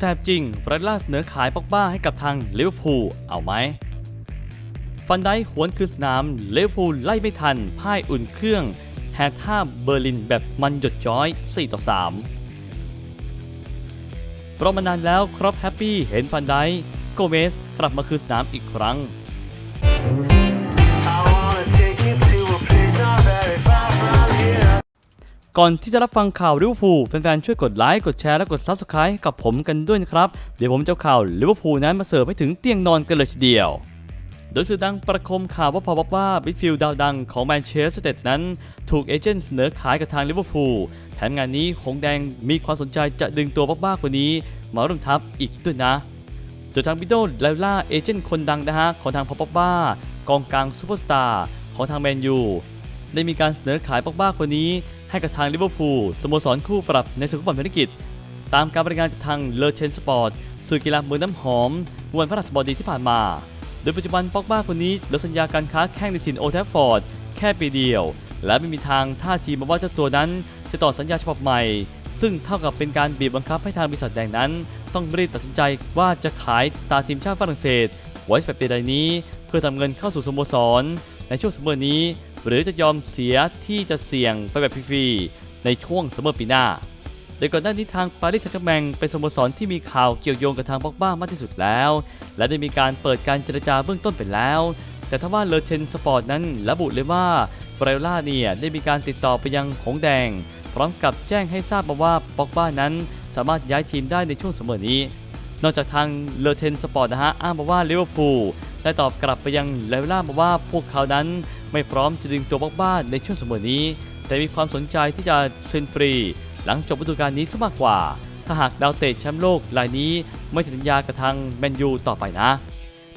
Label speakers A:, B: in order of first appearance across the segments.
A: แซบจริงเฟรดล่าเสนอขายปอกบ้าให้กับทางลิเวอร์พูลเอาไหมฟันไดค์หวนคืนสนามลิเวอร์พูลไล่ไม่ทันพ่ายอุ่นเครื่องแฮท่าเบอร์ลินแบบมันหยดจ้อย 4 ต่อ3รอมานานแล้วครับแฮปปี้เห็นฟันไดค์โกเมสกลับมาคืนสนามอีกครั้ง ก่อนที่จะรับฟังข่าวลิเวอร์พูลแฟนๆช่วยกดไลค์กดแชร์และกด Subscribe กับผมกันด้วยนะครับ เดี๋ยวผมจะข่าวลิเวอร์พูลนั้นมาเสิร์ฟให้ถึงเตียงนอนกันเลยทีเดียวโดยสื่อดังประคมข่าวว่าพอบอกว่าบิดฟิลดาวดังของแมนเชสเตอร์ยูไนเต็ดนั้น ถูกเอเจนต์เสนอขายกับทางลิเวอร์พูลแถมงานนี้หงแดงมีความสนใจจะดึงตัวบ้าๆคนนี้ มาร่วมทัพอีกด้วยนะโดยทางบิโดไลล่าเอเจนต์คนดังนะฮะของทางพอปบ้ากองกลางซูเปอร์สตาร์ของทางแมนยูได้มีการเสนอขายปอกบ้าคนนี้ ให้กับทางลิเวอร์พูลสโมสรคู่ปรับในศึกฟุตบอลพนักกิจ ตามการบรรยายงานจากทางเลอเชนสปอร์ตสื่อกีฬาเมืองน้ำหอมวันพฤหัสบดีที่ผ่านมา โดยปัจจุบันปอกบ้าคนนี้เลือสัญญาการค้าแข่งในถิ่นโอแทฟฟอร์ดแค่ปีเดียว และไม่มีทางท่าทีมาว่าเจ้าตัวนั้น จะต่อสัญญาฉบับใหม่ ซึ่งเท่ากับเป็นการบีบบังคับให้ทางบริษัทแดงนั้น ต้องรีบตัดสินใจว่าจะขายตาทีมชาติฝรั่งเศสไว้แบบปีใดนี้ เพื่อทำเงินเข้าสู่สโมสร ในช่วงซัมเมอร์นี้ หรือจะยอมเสียที่จะเสี่ยงไปแบบฟรีๆในช่วงซัมเมอร์ปีหน้า โดยก่อนหน้านี้ทางปารีสแซงต์แชร์แมงเป็นสโมสรที่มีข่าวเกี่ยวโยงกับทางบ็อกบ้ามากที่สุดแล้ว และได้มีการเปิดการเจรจาเบื้องต้นไปแล้ว แต่ถ้าว่าเลอเทนสปอร์ตนั้นระบุเลยว่าเฟรล่าเนี่ยได้มีการติดต่อไปยังหงแดง พร้อมกับแจ้งให้ทราบมาว่าบ็อกบ้านั้นสามารถย้ายทีมได้ในช่วงซัมอนี้ นอกจากทางเลอเทนสปอร์ตนะฮะอ้างมาว่าลิเวอร์พูลได้ตอบกลับไปยังเลเวล่ามาว่าพวกเขานั้น ไม่พร้อมจะดึงตัวบ็อกบ้าในช่วงเสมอนี้ แต่มีความสนใจที่จะเซ็นฟรี หลังจบฤดูกาลนี้ซะมากกว่า ถ้าหากดาวเตะแชมป์โลกรายนี้ไม่สัญญากับทางแมนยูต่อไปนะ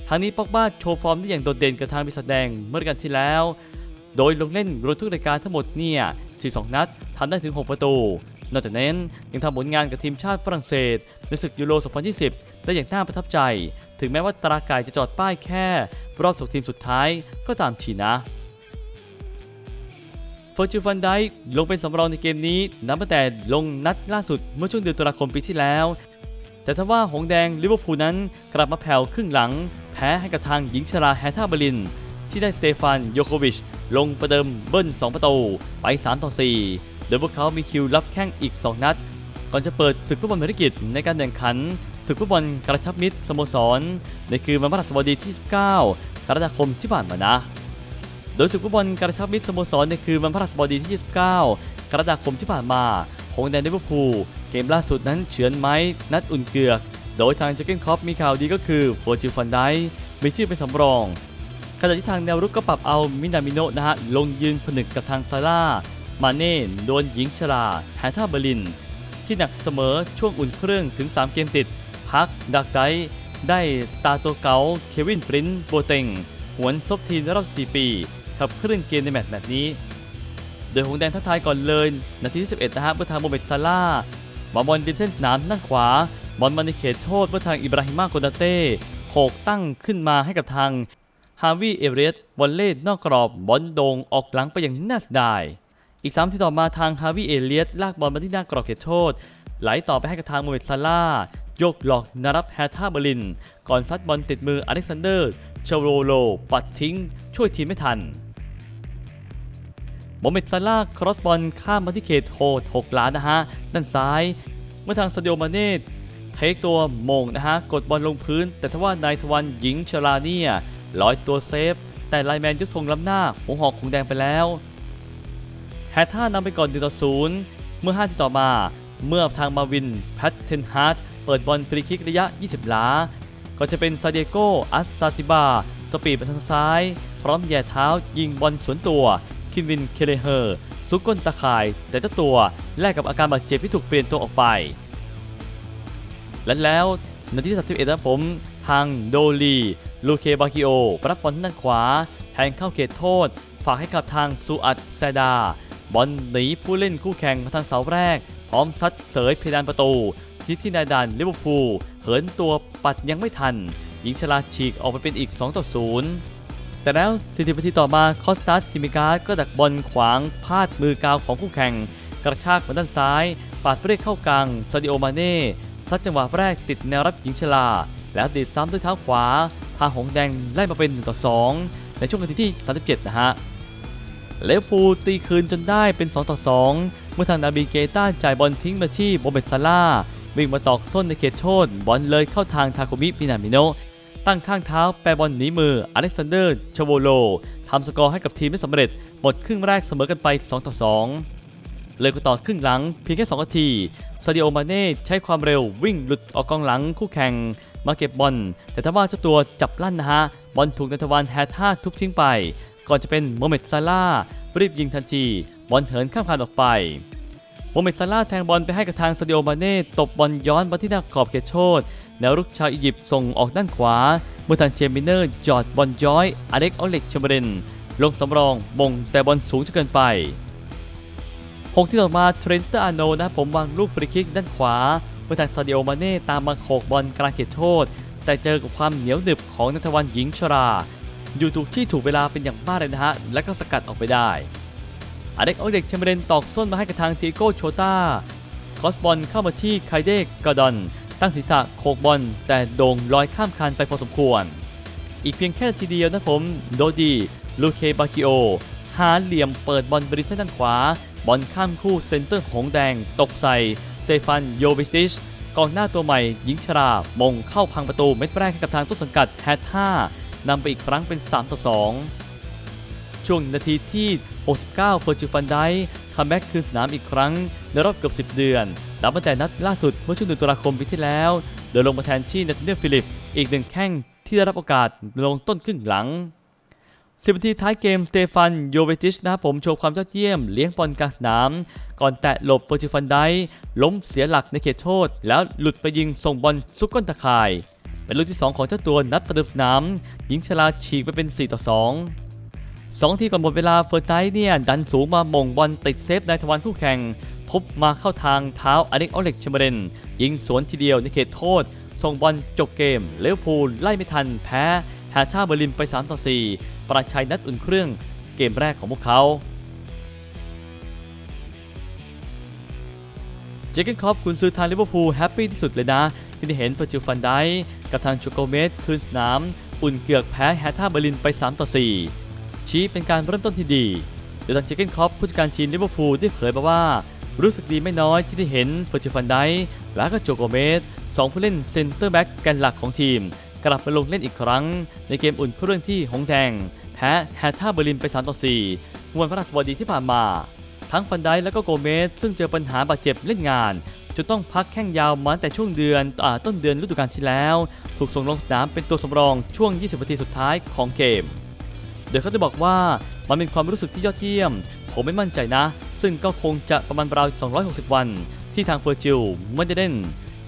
A: ทางนี้ปอกบ้าโชว์ฟอร์มได้อย่างโดดเด่นกับทางบิสแดงเมื่อกาลที่แล้ว โดยลงเล่นรวมทุกรายการทั้งหมดเนี่ย 12 นัดทำได้ถึง 6 ประตู นอกจากนั้นยังทำผลงานกับทีมชาติฝรั่งเศสในศึกยูโร 2020 ได้อย่างน่าประทับใจ ถึงแม้ว่าตราไก่จะจอดป้ายแค่ รอบสุกทีมสุดท้ายก็ตามชีนะ อร์จูฟันไดลงเป็นสำรองในเกมนี้นับตั้งแต่ลงนัดล่าสุดเมื่อช่วงเดือนตุลาคมปีที่แล้ว แต่ถ้าว่าหงแดงลิเวอร์พูลนั้นกลับมาแผ่วครึ่งหลัง แพ้ให้กับทางหญิงชราแฮท่าเบลิน ที่ได้สเตฟานโยโควิช ลงประเดิมเบิ้ล 2 ประตู ไป 3 ต่อ 4 โดยพวกเขามีคิวรับแข้งอีก 2 นัด ก่อนจะเปิดศึกฟุตบอลภารกิจในการแข่งขันศึกฟุตบอลกระชับมิตรสโมสร ในคืนวันพฤหัสบดีที่ 19กรกฎาคมที่ผ่านมานะ โดยศึกฟุตบอลกระชับมิตรสโมสรในคืนวันพฤหัสบดีที่ 29 กรกฎาคมที่ผ่านมาหงแดงลิเวอร์พูลเกมล่าสุดนั้นเฉือนไม้นัดอุ่นเกือก โดยทางเจเกนคอปมีข่าวดีก็คือโฟจิฟันไดมีชื่อเป็นสำรอง ขณะที่ทางแนวรุกก็ปรับเอามินามิโนะนะฮะลงยืนผนึกกับทางซาร่า มาเน่โดนหญิงชราแฮท่าเบอร์ลิน ที่หนักเสมอช่วงอุ่นเครื่องถึง 3 เกมติด พักดักไดได้สตาร์ตัวเก่าเควินปรินโบเต็ง หวนซบทีมในรอบ4ปี ขับเคลื่อนเกมในแมตช์แบบนี้ โดยหงแดงทักทายก่อนเลยนาทีที่ 11 นะฮะเมื่อทางโมเมตซาร่าบอลบอลดิมเส้นสนามด้านขวา บอลมาในเขตโทษเมื่อทางอิบราฮิมาโกนาเต้โขกตั้งขึ้นมาให้กับทางฮาวิเอเรียตบอลเล่นอกกรอบบอลโด่งออกหลังไปอย่างน่าเสียดาย อีก3ที่ต่อมาทางฮาวิเอเลียตลากบอลมาที่หน้ากรอบเขตโทษ ไหลต่อไปให้กับทางโมเมตซาร่าโยกหลอกนารับแฮท่าเบอร์ลิน ก่อนซัดบอลติดมืออเล็กซานเดอร์เชโรโล ปัดทิ้ง ช่วยทีมไม่ทัน โมเมตซาร่าครอสบอลข้ามมาที่เขตโทษ6ล้านนะฮะ ด้านซ้าย เมื่อทางซาดิโอมาเน่เทคตัวมงนะฮะ กดบอลลงพื้น แต่ทว่านายทวันหญิงชราเนี่ยลอยตัวเซฟ แต่ไลแมนยกธงล้ำหน้าหัวหอกคงแดงไปแล้วแฮท่านำไปก่อน1ต่อ0เมื่อ5ทีต่อมา เมื่อทางมาวินแพทเทนฮาร์ดเปิดบอลฟรีคิกระยะ 20 หลา ก็จะเป็นซาเดโกอัสซาซิบา สปีดไปทางซ้าย พร้อมแย่เท้ายิงบอลสวนตัว คินวิน เคเลเฮอร์ซุกก้นตะข่าย แต่เจ้าตัวแลกกับอาการบาดเจ็บที่ถูกเปลี่ยนตัวออกไป และแล้วนาทีที่31นะครับผมทางโดลีลูเคบาคิโอรับบอลด้านขวา แทงเข้าเขตโทษ ฝากให้กับทางซูอัดแซดา บอลหนีผู้เล่นคู่แข่งมาทางเสาแรก พร้อมซัดเสยเพดานประตูที่ที่นายดันลิเวอร์พูลเหินตัวปัดยังไม่ทัน หญิงชลาฉีกออกไปเป็นอีก 2 ต่อ 0 แต่แล้ว 40นาทีต่อมาคอสตัสซิมิการ์ก็ดักบอลขวางพาดมือกาวของคู่แข่ง กระชากมาด้านซ้าย ปาดเปรี้ยเข้ากลางซาดิโอมาเน่ซัดจังหวะแรกติดแนวรับหญิงชลา แล้วดีดซ้ำด้วยเท้าขวาพางหงแดงไล่มาเป็น1ต่อ2 ในช่วงนาทีที่ 37 นะฮะเลวพูตีคืนจนได้เป็น 2 ต่อ 2 เมื่อทางนาบีเกต้าจ่ายบอลทิ้งมาที่โบเบตซาร่าวิ่งมาตอกส้นในเขตโทษบอลเลยเข้าทางทาคุมิปินามิโน ตั้งข้างเท้าแปรบอลหนีมืออเล็กซานเดอร์ชโวโลทำสกอร์ให้กับทีมได้สำเร็จ หมดครึ่งแรกเสมอกันไป 2 ต่อ 2 เลยก็ต่อครึ่งหลังเพียงแค่ 2 นาทีซาดิโอมาเน่ใช้ความเร็ววิ่งหลุดออกกองหลังคู่แข่ง มาเก็บบอล แต่ถ้าว่าเจ้าตัวจับลั่นนะฮะ บอลถูกนัทวันแฮท่าทุบทิ้งไป ก่อนจะเป็นโมเมดซาร่ารีบยิงทันที บอลเหินข้ามคานออกไป โมเมซาร่าแทงบอลไปให้กับทางซาดิโอมาเน่ตบบอลย้อนมาที่หน้าขอบเขตโทษแนวรุกชาวอียิปต์ส่งออกด้านขวา เมื่อทางเจมิเนอร์จอดบอลย้อยอเล็กออเล็กชมเบรนลงสำรองมงแต่บอลสูงจนเกินไปหกที่ต่อมาเทรนสเตอร์อาโนนะผมวางลูกฟรีคิกด้านขวาเมื่อทางซาดิโอมาเน่ตามมาโขกบอลกลางเขตโทษ แต่เจอกับความเหนียวหนึบของนัทวันหญิงชรา อยู่ถูกที่ถูกเวลาเป็นอย่างมากเลยนะฮะและก็สกัดออกไปได้ อเด็กโอเด็กเชมเบรนตอกส้นมาให้กับทางทีโก้โชตาคอสบอลเข้ามาที่ไคเดกกอดอน ตั้งศีรษะโขกบอล แต่โด่งลอยข้ามคานไปพอสมควร อีกเพียงแค่ทีเดียวนะผม โดดี ลูเคบากิโอ หาเหลี่ยมเปิดบอลบริเซนด้านขวา บอลข้ามคู่เซนเตอร์หงแดง ตกใส่เซฟันโยวิติชกองหน้าตัวใหม่หญิงชรามงเข้าพังประตูเม็ดแรกให้กับทางต้นสังกัดแฮทท่านำไปอีกครั้งเป็น 3 ต่อ 2 ช่วงนาทีที่ 69 เฟอร์จิฟันไดคัมแบ็กคืนสนามอีกครั้ง ในรอบเกือบ 10 เดือนนับตั้งแต่นัดล่าสุดเมื่อช่วงเดือนตุลาคมปีที่แล้ว โดยลงมาแทนที่เนทันเนลฟิลิป อีกหนึ่งแข้งที่ได้รับโอกาสลงต้นครึ่งหลังสิบนาทีท้ายเกมสเตฟานโยเวติชนะผมโชว์ความยอดเยี่ยมเลี้ยงบอลกลางสนาม ก่อนแตะหลบเฟอร์จิฟันไดล้มเสียหลักในเขตโทษ แล้วหลุดไปยิงส่งบอลซุกก้นตะข่าย เป็นลูกที่ 2 ของเจ้าตัวนัดประเดิมสนาม ยิงชลาฉีกไปเป็น 4 ต่อ 2 สองทีก่อนหมดเวลาเฟอร์ไดเนี่ยดันสูงมาหม่งบอลติดเซฟนายทวารคู่แข่งทุบมาเข้าทางเท้าอเล็กออเล็กเชมเบรนยิงสวนทีเดียวในเขตโทษ ส่งบอลจบเกมเลวพูลไล่ไม่ทันแพ้แฮท่าเบอร์ลินไป3ต่อ4ประชัยนัดอุ่นเครื่องเกมแรกของพวกเขาเจเกนคอปคุณซื้อทางลิเวอร์พูลแฮปปี้ที่สุดเลยนะที่ได้เห็นเฟอร์จิลฟันไดกับทางชูโกเมสคืนสนาม อุ่นเกือกแพ้แฮท่าเบอร์ลินไป3ต่อ4 ชี้เป็นการเริ่มต้นที่ดีโดยทางเจเกนคอปผู้จัดการทีมลิเวอร์พูลได้เผยมาว่า รู้สึกดีไม่น้อยที่ได้เห็นเฟอร์จิฟันไดและก็โจโกเมสสองผู้เล่นเซนเตอร์แบ็กแกนหลักของทีม กลับมาลงเล่นอีกครั้ง ในเกมอุ่นเครื่องที่หงแดงแพ้แฮท่าเบอร์ลินไป3ต่อ4วันพฤหัสบดีที่ผ่านมา ทั้งฟันไดและก็โกเมสซึ่งเจอปัญหาบาดเจ็บเล่นงานจนต้องพักแข้งยาวมาแต่ช่วงเดือนอต้นเดือนฤดูกาลที่แล้ว ถูกส่งลงสนามเป็นตัวสำรองช่วง 20 นาทีสุดท้ายของเกม โดยเขาจะบอกว่ามันเป็นความรู้สึกที่ยอดเยี่ยม ผมไม่มั่นใจนะ ซึ่งก็คงจะประมาณราว 260 วัน ที่ทางเฟอร์จิลไม่ได้เล่น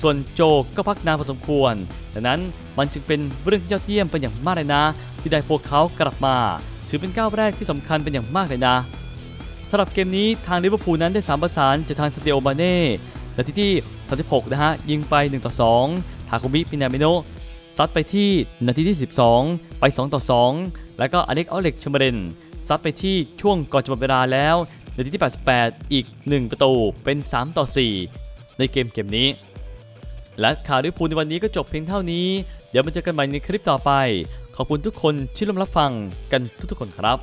A: ส่วนโจก็พักนานพอสมควรดังนั้นมันจึงเป็นเรื่องที่ยอดเยี่ยมเป็นอย่างมากเลยนะ ที่ได้พวกเขากลับมา ถือเป็นก้าวแรกที่สำคัญเป็นอย่างมากเลยนะสำหรับเกมนี้ทางลิเวอร์พูลนั้นได้3ประสานจากทางสเตียโอมาเน่นาทีที่ 36 นะฮะ ยิงไป 1 ต่อ 2 ทาคุมิ ปินามิโนซัดไปที่นาทีที่ 12 ไป 2 ต่อ 2 แล้วก็อเล็กอเล็กชมเบรนซัดไปที่ช่วงก่อนจะหมดเวลาแล้วนาทีที่ 88 อีก 1 ประตูเป็น 3 ต่อ 4 ในเกมเกมนี้ และข่าวลิเวอร์พูลในวันนี้ก็จบเพียงเท่านี้ เดี๋ยวมาเจอกันใหม่ในคลิปต่อไป ขอบคุณทุกคนที่ร่วมรับฟังกันทุกๆคนครับ